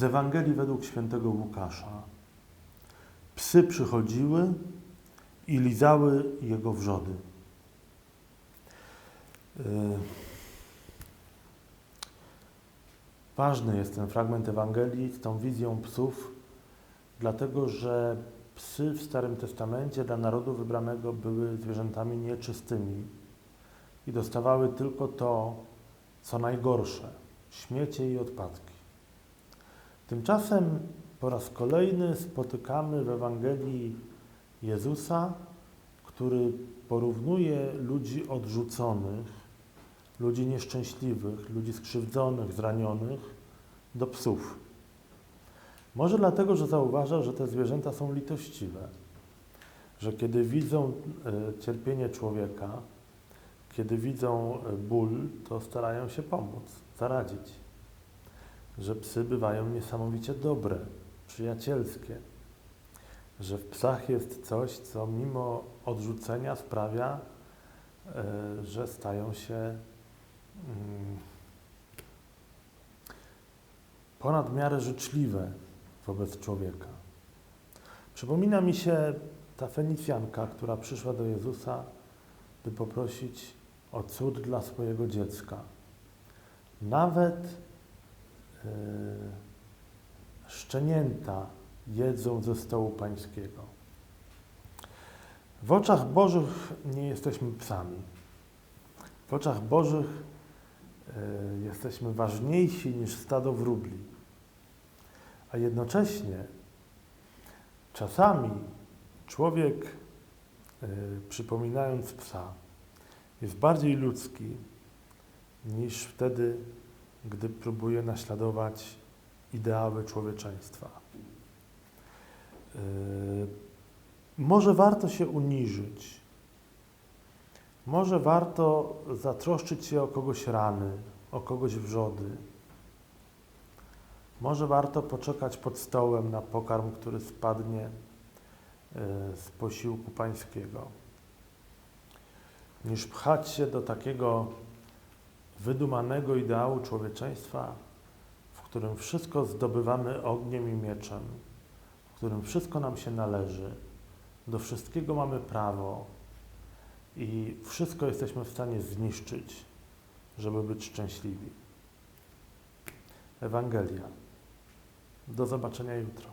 Z Ewangelii według świętego Łukasza. Psy przychodziły i lizały jego wrzody. Yy, Ważny jest ten fragment Ewangelii z tą wizją psów, dlatego że psy w Starym Testamencie dla narodu wybranego były zwierzętami nieczystymi i dostawały tylko to, co najgorsze śmiecie i odpadki. Tymczasem po raz kolejny spotykamy w Ewangelii Jezusa, który porównuje ludzi odrzuconych, ludzi nieszczęśliwych, ludzi skrzywdzonych, zranionych do psów. Może dlatego, że zauważa, że te zwierzęta są litościwe, że kiedy widzą e, cierpienie człowieka, kiedy widzą e, ból, to starają się pomóc, zaradzić. Że psy bywają niesamowicie dobre, przyjacielskie. Że w psach jest coś, co mimo odrzucenia sprawia, e, że stają się mm, ponad miarę życzliwe wobec człowieka. Przypomina mi się ta Fenicjanka, która przyszła do Jezusa, by poprosić o cud dla swojego dziecka. Nawet szczenięta jedzą ze stołu pańskiego. W oczach Bożych nie jesteśmy psami. W oczach Bożych yy, jesteśmy ważniejsi niż stado wróbli. A jednocześnie czasami człowiek, yy, przypominając psa, jest bardziej ludzki niż wtedy, gdy próbuje naśladować ideały człowieczeństwa. Yy, może warto się uniżyć, może warto zatroszczyć się o kogoś rany, o kogoś wrzody. Może warto poczekać pod stołem na pokarm, który spadnie yy, z posiłku pańskiego niż pchać się do takiego wydumanego ideału człowieczeństwa, w którym wszystko zdobywamy ogniem i mieczem, w którym wszystko nam się należy, do wszystkiego mamy prawo i wszystko jesteśmy w stanie zniszczyć, żeby być szczęśliwi. Ewangelia. Do zobaczenia jutro.